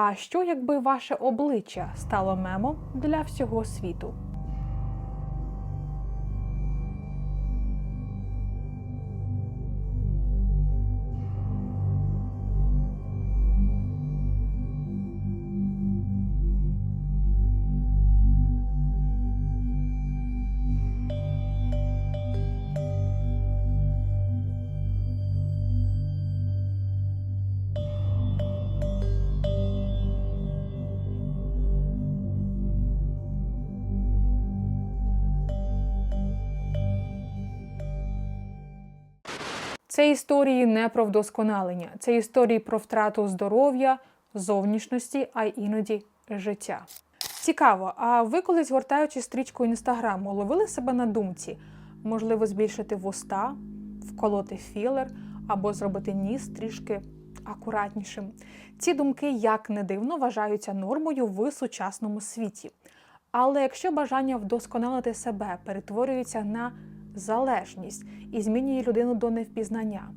А що якби ваше обличчя стало мемом для всього світу? Це історії не про вдосконалення, це історії про втрату здоров'я, зовнішності, а іноді життя. Цікаво, а ви колись гортаючи стрічку інстаграму, ловили себе на думці? Можливо, збільшити вуста, вколоти філер або зробити ніс трішки акуратнішим. Ці думки, як не дивно, вважаються нормою в сучасному світі. Але якщо бажання вдосконалити себе перетворюється на залежність і змінює людину до невпізнання,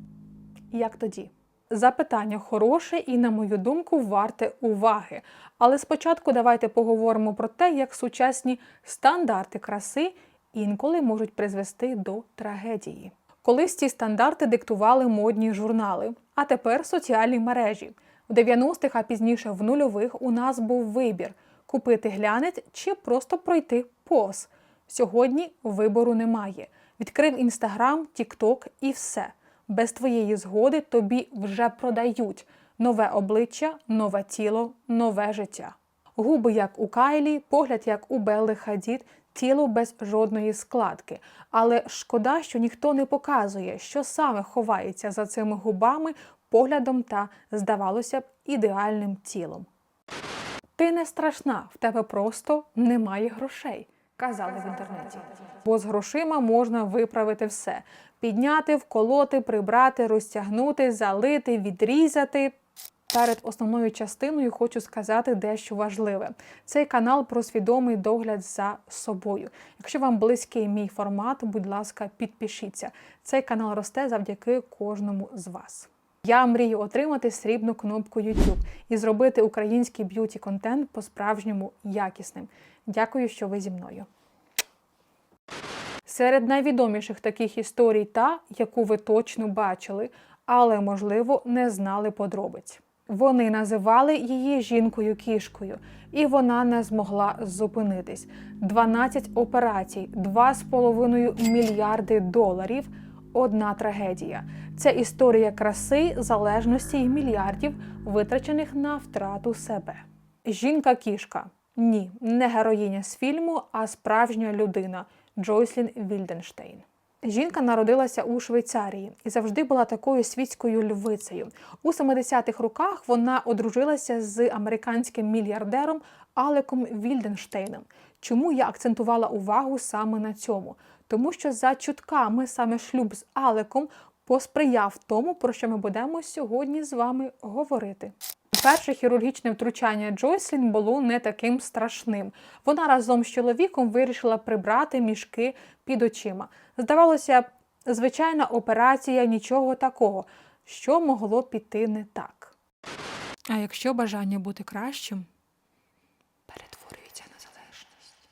як тоді? Запитання хороше і, на мою думку, варте уваги. Але спочатку давайте поговоримо про те, як сучасні стандарти краси інколи можуть призвести до трагедії. Колись ці стандарти диктували модні журнали, а тепер соціальні мережі. В 90-х, а пізніше в нульових у нас був вибір купити глянець чи просто пройти повз. Сьогодні вибору немає. Відкрив інстаграм, тікток і все. Без твоєї згоди тобі вже продають нове обличчя, нове тіло, нове життя. Губи, як у Кайлі, погляд, як у Белли Хадід, тіло без жодної складки. Але шкода, що ніхто не показує, що саме ховається за цими губами, поглядом та, здавалося б, ідеальним тілом. Ти не страшна, в тебе просто немає грошей, казали в інтернеті. Бо з грошима можна виправити все: підняти, вколоти, прибрати, розтягнути, залити, відрізати. Перед основною частиною хочу сказати дещо важливе. Цей канал про свідомий догляд за собою. Якщо вам близький мій формат, будь ласка, підпишіться. Цей канал росте завдяки кожному з вас. Я мрію отримати срібну кнопку YouTube і зробити український б'юті контент по-справжньому якісним. Дякую, що ви зі мною. Серед найвідоміших таких історій та, яку ви точно бачили, але, можливо, не знали подробиць. Вони називали її жінкою-кішкою, і вона не змогла зупинитись. 12 операцій, 2,5 мільярди доларів. Одна трагедія. Це історія краси, залежності і мільярдів, витрачених на втрату себе. Жінка-кішка. Ні, не героїня з фільму, а справжня людина Джойслін Вільденштейн. Жінка народилася у Швейцарії і завжди була такою світською львицею. У 70-х роках вона одружилася з американським мільярдером Алеком Вільденштейном. Чому я акцентувала увагу саме на цьому? Тому що за чутками саме шлюб з Алеком посприяв тому, про що ми будемо сьогодні з вами говорити. Перше хірургічне втручання Джойслін було не таким страшним. Вона разом з чоловіком вирішила прибрати мішки під очима. Здавалося звичайна операція, нічого такого, що могло піти не так. А якщо бажання бути кращим перетворюється на залежність.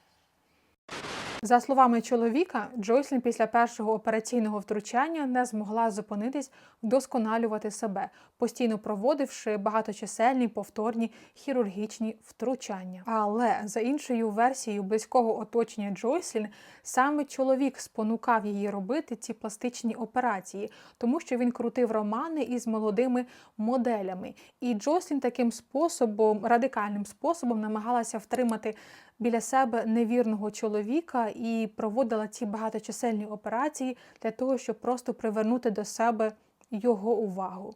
За словами чоловіка, Джойслін після першого операційного втручання не змогла зупинитись вдосконалювати себе, постійно проводивши багаточисельні повторні хірургічні втручання. Але за іншою версією близького оточення Джойслін, саме чоловік спонукав її робити ці пластичні операції, тому що він крутив романи із молодими моделями. І Джойслін таким способом, радикальним способом, намагалася втримати біля себе невірного чоловіка і проводила ці багаточисельні операції для того, щоб просто привернути до себе його увагу.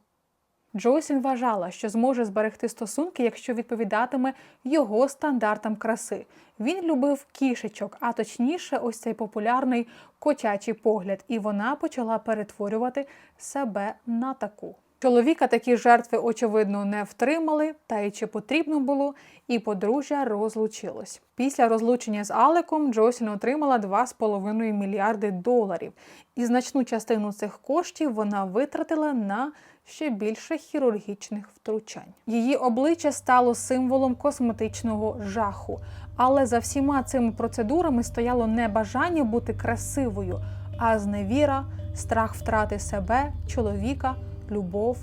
Джойсін вважала, що зможе зберегти стосунки, якщо відповідатиме його стандартам краси. Він любив кішечок, а точніше, ось цей популярний котячий погляд, і вона почала перетворювати себе на таку. Чоловіка такі жертви, очевидно, не втримали, та й чи потрібно було, і подружжя розлучилось. Після розлучення з Алеком Джослін отримала 2,5 мільярди доларів, і значну частину цих коштів вона витратила на ще більше хірургічних втручань. Її обличчя стало символом косметичного жаху, але за всіма цими процедурами стояло не бажання бути красивою, а зневіра, страх втрати себе, чоловіка, любов,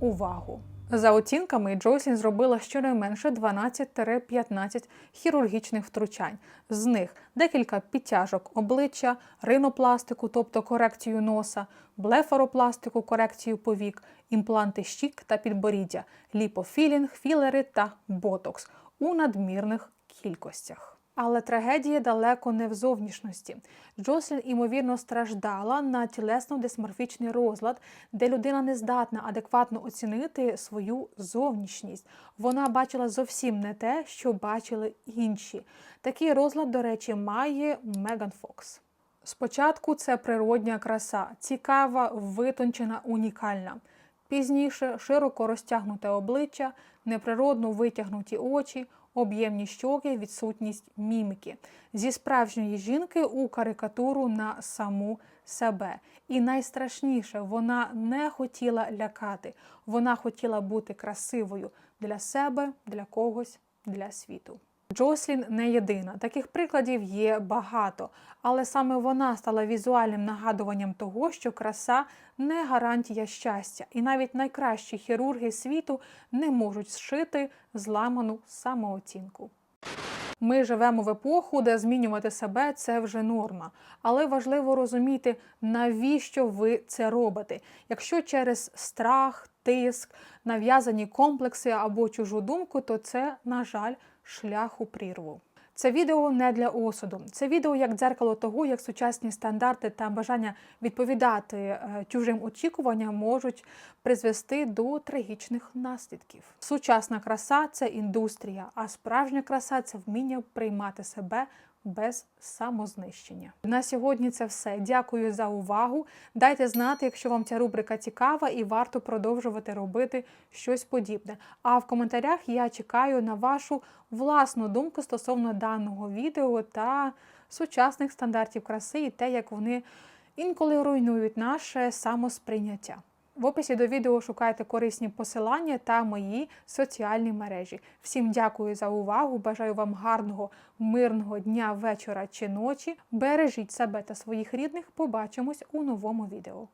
увагу. За оцінками, Джослін зробила щонайменше 12-15 хірургічних втручань. З них декілька підтяжок обличчя, ринопластику, тобто корекцію носа, блефаропластику, корекцію повік, імпланти щік та підборіддя, ліпофілінг, філери та ботокс у надмірних кількостях. Але трагедія далеко не в зовнішності. Джослін, ймовірно, страждала на тілесно-дисморфічний розлад, де людина не здатна адекватно оцінити свою зовнішність. Вона бачила зовсім не те, що бачили інші. Такий розлад, до речі, має Меган Фокс. Спочатку це природня краса, цікава, витончена, унікальна. Пізніше широко розтягнуте обличчя, неприродно витягнуті очі, об'ємні щоки, відсутність міміки. Зі справжньої жінки у карикатуру на саму себе. І найстрашніше, вона не хотіла лякати, вона хотіла бути красивою для себе, для когось, для світу. Джослін не єдина. Таких прикладів є багато, але саме вона стала візуальним нагадуванням того, що краса не гарантія щастя, і навіть найкращі хірурги світу не можуть зшити зламану самооцінку. Ми живемо в епоху, де змінювати себе це вже норма. Але важливо розуміти, навіщо ви це робите. Якщо через страх, тиск, нав'язані комплекси або чужу думку, то це, на жаль, шлях у прірву. Це відео не для осуду. Це відео як дзеркало того, як сучасні стандарти та бажання відповідати е, чужим очікуванням можуть призвести до трагічних наслідків. Сучасна краса це індустрія, а справжня краса це вміння приймати себе без самознищення. На сьогодні це все. Дякую за увагу. Дайте знати, якщо вам ця рубрика цікава і варто продовжувати робити щось подібне. А в коментарях я чекаю на вашу власну думку стосовно даного відео та сучасних стандартів краси і те, як вони інколи руйнують наше самосприйняття. В описі до відео шукайте корисні посилання та мої соціальні мережі. Всім дякую за увагу! Бажаю вам гарного, мирного дня, вечора чи ночі. Бережіть себе та своїх рідних. Побачимось у новому відео.